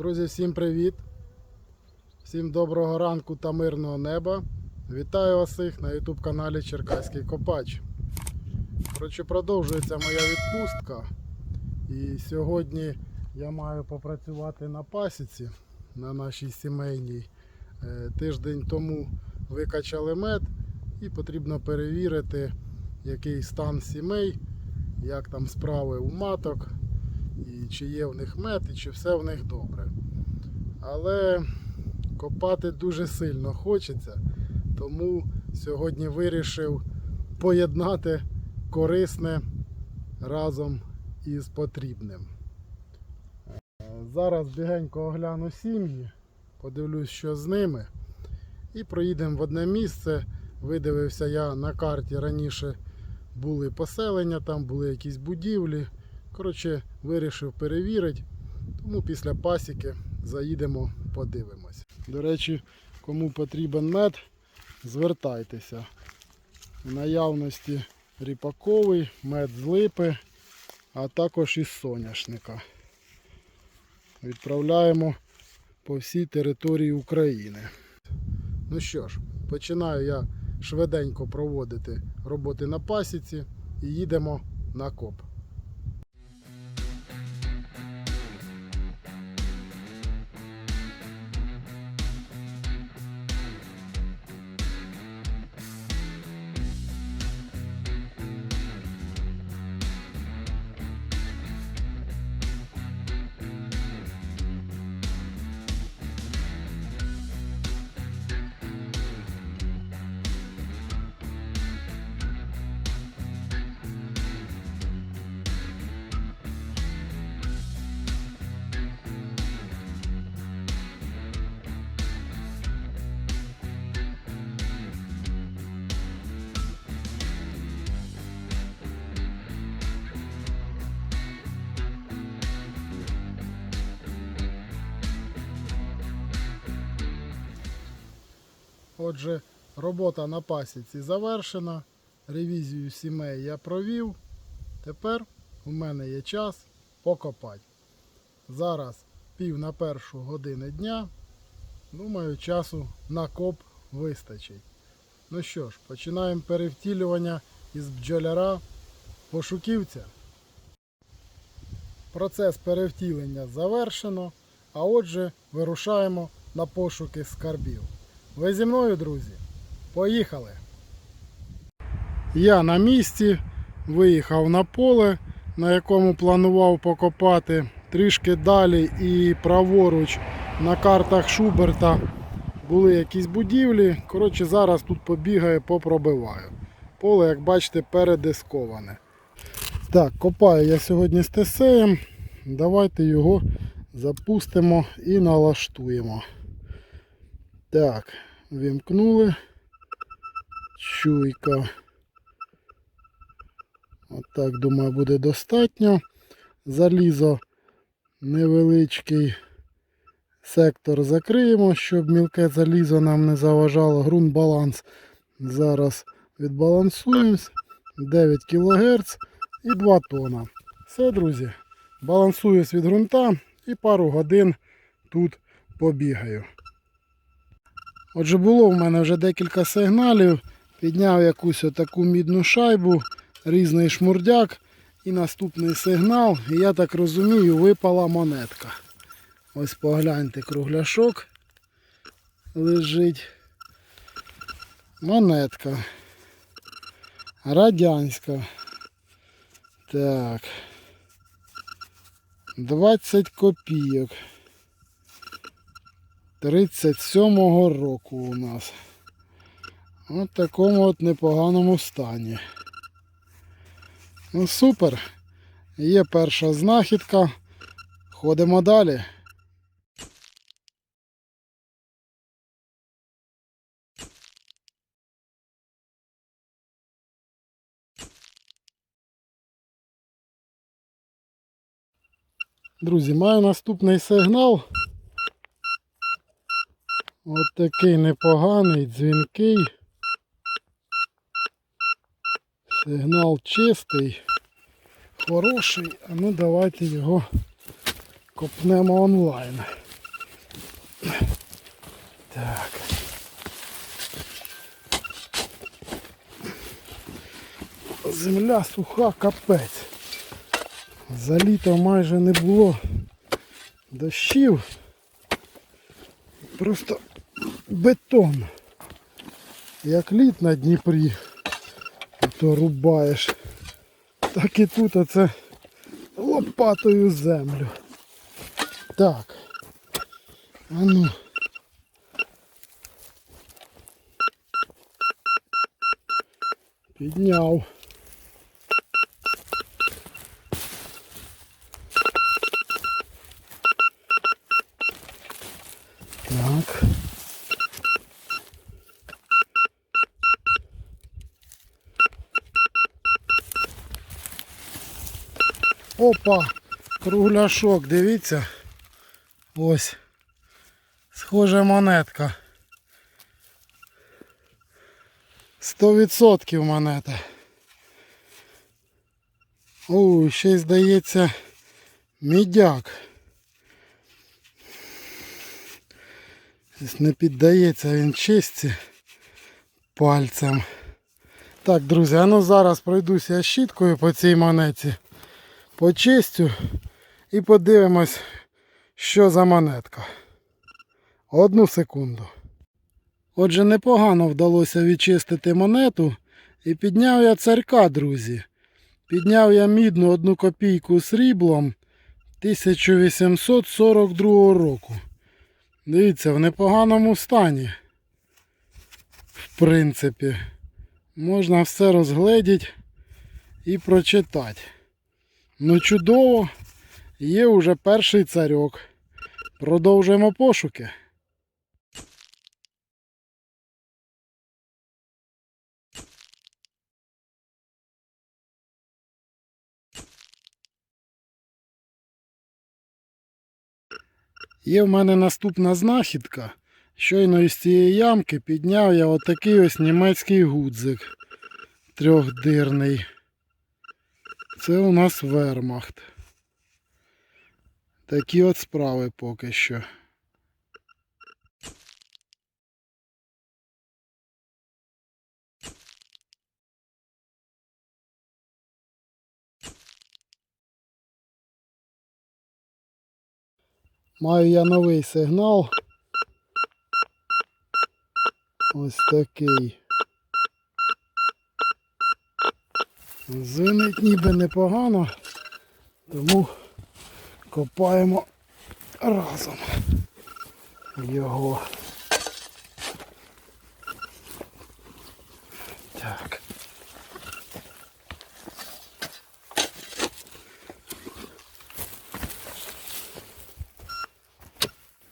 Друзі, всім привіт! Всім доброго ранку та мирного неба. Вітаю вас всіх на YouTube каналі Черкаський Копач. Коротше, продовжується моя відпустка. І сьогодні я маю попрацювати на пасіці на нашій сімейній. Е, Тиждень тому викачали мед і потрібно перевірити, який стан сімей, як там справи у маток, і чи є в них мед, і чи все в них добре. Але копати дуже сильно хочеться, тому сьогодні вирішив поєднати корисне разом із потрібним. Зараз бігенько огляну сім'ї, подивлюсь, що з ними. І проїдемо в одне місце. Видивився я на карті раніше були поселення, там були якісь будівлі. Коротше, вирішив перевірити. Тому після пасіки заїдемо, подивимось. До речі, кому потрібен мед, звертайтеся. В наявності ріпаковий, мед з липи, а також із соняшника. Відправляємо по всій території України. Ну що ж, починаю я швиденько проводити роботи на пасіці і їдемо на коп. Отже, робота на пасіці завершена. Ревізію сімей я провів. Тепер у мене є час покопати. Зараз пів на першу години дня. Думаю, часу на коп вистачить. Ну що ж, починаємо перевтілювання із бджоляра пошуківця. Процес перевтілення завершено, а отже вирушаємо на пошуки скарбів. Ви зі мною, друзі? Поїхали! Я на місці виїхав на поле, на якому планував покопати. Трішки далі і праворуч на картах Шуберта були якісь будівлі. Коротше, зараз тут побігаю, попробиваю. Поле, як бачите, передисковане. Так, копаю я сьогодні з тесеєм. Давайте його запустимо і налаштуємо. Так, вімкнули. Чуйка. От так, думаю, буде достатньо. Залізо невеличкий сектор закриємо, щоб мілке залізо нам не заважало. Грунт баланс. Зараз відбалансуємось. 9 кГц і 2 тона. Все, друзі. Балансуюсь від ґрунта і пару годин тут побігаю. Отже, було в мене вже декілька сигналів. Підняв якусь отаку мідну шайбу, різний шмурдяк. І наступний сигнал, і я так розумію, випала монетка. Ось погляньте, кругляшок лежить. Монетка. Радянська. Так. 20 копійок. 37-го року у нас. От такому от непоганому стані. Ну супер. Є перша знахідка. Ходимо далі. Друзі, маю наступний сигнал. От такий непоганий, дзвінкий. Сигнал чистий, хороший, а ну давайте його копнемо онлайн. Так. Земля суха, капець. За літо майже не було дощів. Просто бетон. Як лід на Дніпрі, то рубаєш. Так і тут оце лопатою землю. Так. А ну. Підняв. Так. Опа, кругляшок, дивіться. Ось. Схожа монетка. 100% монета. О, ще й здається мідяк. Не піддається він чисті пальцем. Так, друзі, а ну зараз пройдуся щіткою по цій монеті. Почистю і подивимось, що за монетка. Одну секунду. Отже, непогано вдалося відчистити монету і підняв я царька, друзі. Підняв я мідну одну копійку сріблом 1842 року. Дивіться, в непоганому стані. В принципі, можна все розгледіти і прочитати. Ну, чудово, є уже перший царьок. Продовжуємо пошуки. Є в мене наступна знахідка. Щойно із цієї ямки підняв я отакий ось німецький гудзик трьохдирний. Це у нас вермахт. Такі от справи поки що. Маю я новий сигнал. Ось такий. Звенить ніби непогано, тому копаємо разом його. Так.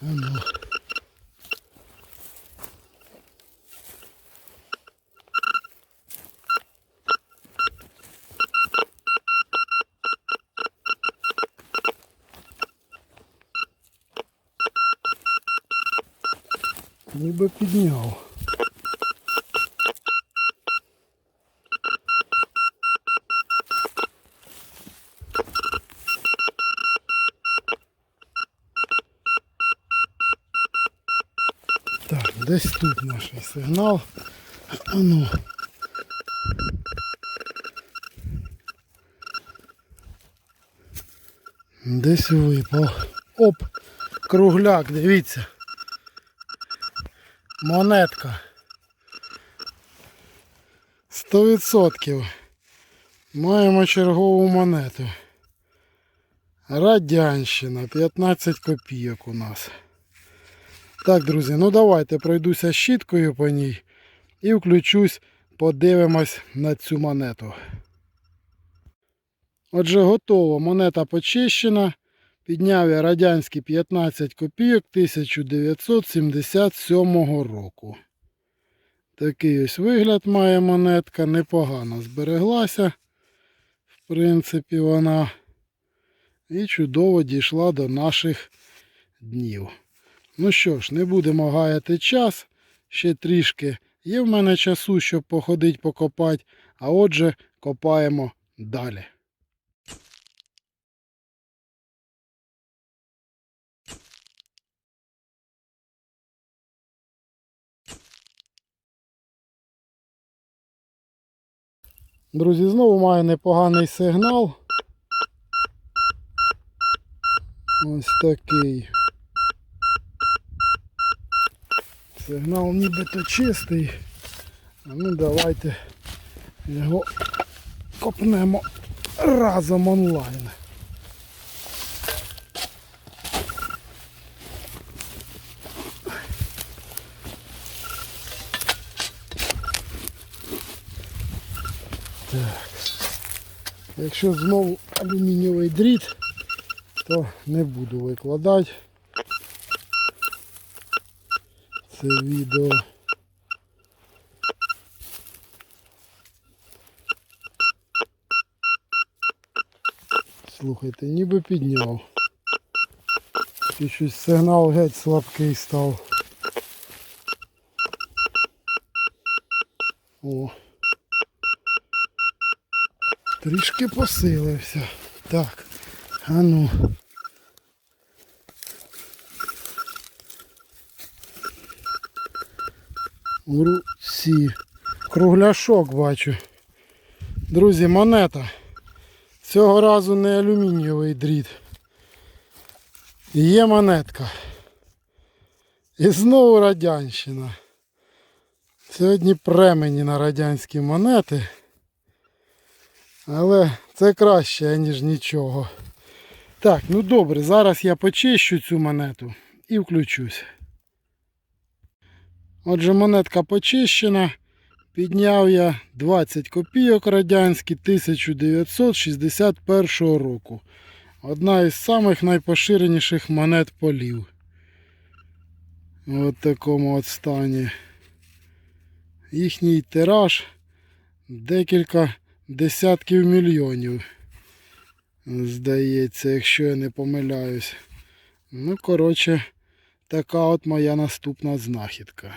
Ну. Ніби підняв. Так, десь тут наш сигнал. А ну. Десь випав. Оп, кругляк, дивіться. Монетка. 100%. Маємо чергову монету. Радянщина. 15 копійок у нас. Так, друзі, ну давайте пройдуся щіткою по ній і включусь, подивимось на цю монету. Отже, готово. Монета почищена. Підняв я радянські 15 копійок 1977 року. Такий ось вигляд має монетка, непогано збереглася. В принципі, вона і чудово дійшла до наших днів. Ну що ж, не будемо гаяти час. Ще трішки є в мене часу, щоб походити покопати. А отже, копаємо далі. Друзі, знову має непоганий сигнал. Ось такий. Сигнал нібито чистий. А ну давайте його копнемо разом онлайн. Так. Якщо знову алюмінієвий дріт, то не буду викладати це відео. Слухайте, ніби підняв. І щось сигнал геть слабкий став. О. Трішки посилився. Так. А ну. У руці. Кругляшок бачу. Друзі, монета. Цього разу не алюмінієвий дріт. Є монетка. І знову радянщина. Сьогодні премені на радянські монети. Але це краще, ніж нічого. Так, ну добре, зараз я почищу цю монету і включусь. Отже, монетка почищена. Підняв я 20 копійок радянські 1961 року. Одна із самих найпоширеніших монет полів. От такому от стані. Їхній тираж декілька десятків мільйонів. Здається, якщо я не помиляюсь. Ну, коротше, така от моя наступна знахідка.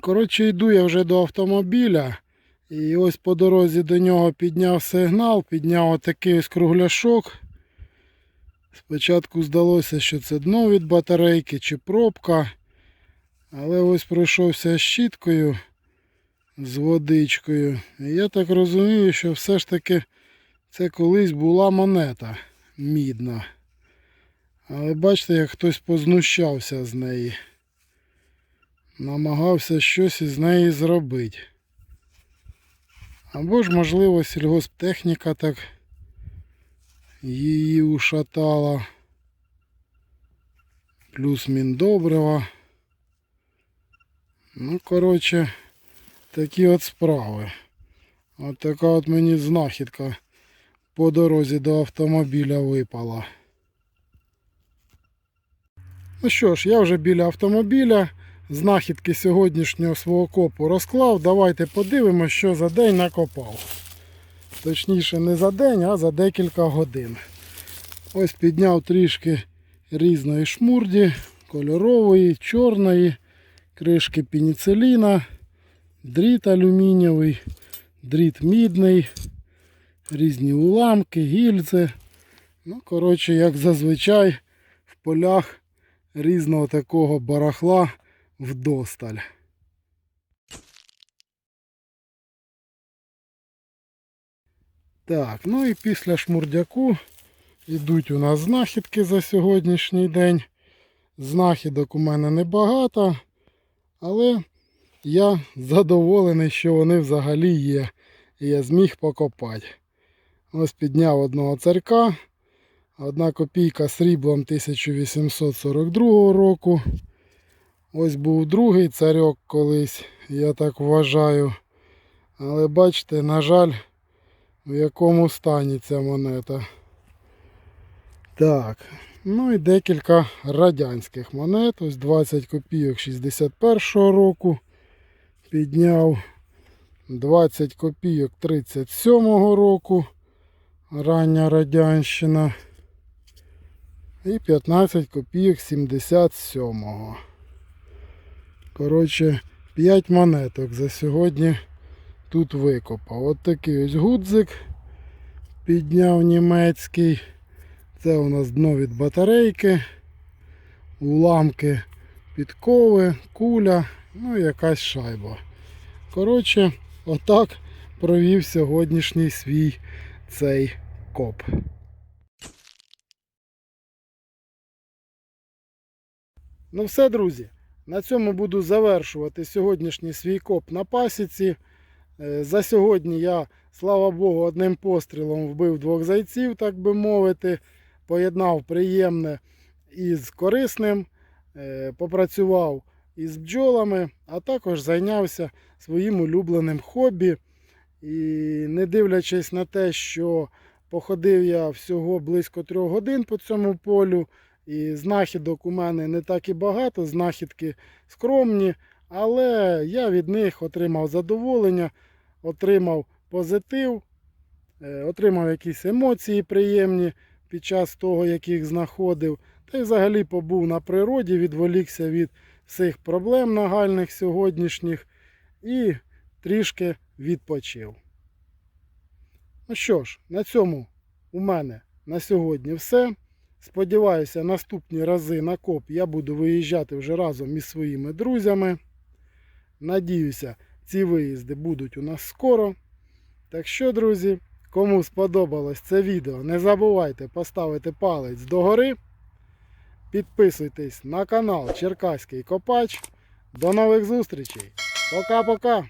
Коротше, йду я вже до автомобіля. І ось по дорозі до нього підняв сигнал, підняв отакий ось кругляшок. Спочатку здалося, що це дно від батарейки чи пробка. Але ось пройшовся щіткою з водичкою. І я так розумію, що все ж таки це колись була монета мідна. Але бачите, як хтось познущався з неї. Намагався щось із неї зробити. Або ж, можливо, сільгосптехніка так її ушатала. Плюс міндобрива. Ну, коротше, такі от справи. От така от мені знахідка по дорозі до автомобіля випала. Ну що ж, я вже біля автомобіля. Знахідки сьогоднішнього свого копу розклав. Давайте подивимося, що за день накопав. Точніше, не за день, а за декілька годин. Ось підняв трішки різної шмурді, кольорової, чорної, кришки пеніциліна, дріт алюмінієвий, дріт мідний, різні уламки, гільзи. Ну, коротше, як зазвичай в полях різного такого барахла вдосталь. Так, ну і після шмурдяку йдуть у нас знахідки за сьогоднішній день. Знахідок у мене небагато, але я задоволений, що вони взагалі є. І я зміг покопати. Ось підняв одного царка. Одна копійка сріблом 1842 року. Ось був другий царьок колись, я так вважаю. Але бачите, на жаль, в якому стані ця монета. Так, ну і декілька радянських монет. Ось 20 копійок 61-го року. Підняв 20 копійок 37-го року. Рання радянщина. І 15 копійок 77-го. Коротше, 5 монеток за сьогодні тут викопав. От такий ось гудзик Підняв німецький. Це у нас дно від батарейки, уламки підкови, куля, ну і якась шайба. Коротше, отак провів сьогоднішній свій цей коп. Ну все, друзі. На цьому буду завершувати сьогоднішній свій коп на пасіці. Е, За сьогодні я, слава Богу, одним пострілом вбив двох зайців, так би мовити. Поєднав приємне із корисним, е, попрацював із бджолами, а також зайнявся своїм улюбленим хобі. І не дивлячись на те, що походив я всього близько трьох годин по цьому полю, і знахідок у мене не так і багато, знахідки скромні, але я від них отримав задоволення, отримав позитив, е, отримав якісь емоції приємні під час того, як їх знаходив. Та й взагалі побув на природі, відволікся від всіх проблем нагальних сьогоднішніх і трішки відпочив. Ну що ж, на цьому у мене на сьогодні все. Сподіваюся, наступні рази на коп я буду виїжджати вже разом із своїми друзями. Надіюся, ці виїзди будуть у нас скоро. Так що, друзі, кому сподобалось це відео, не забувайте поставити палець догори. Підписуйтесь на канал Черкаський Копач. До нових зустрічей. Пока-пока!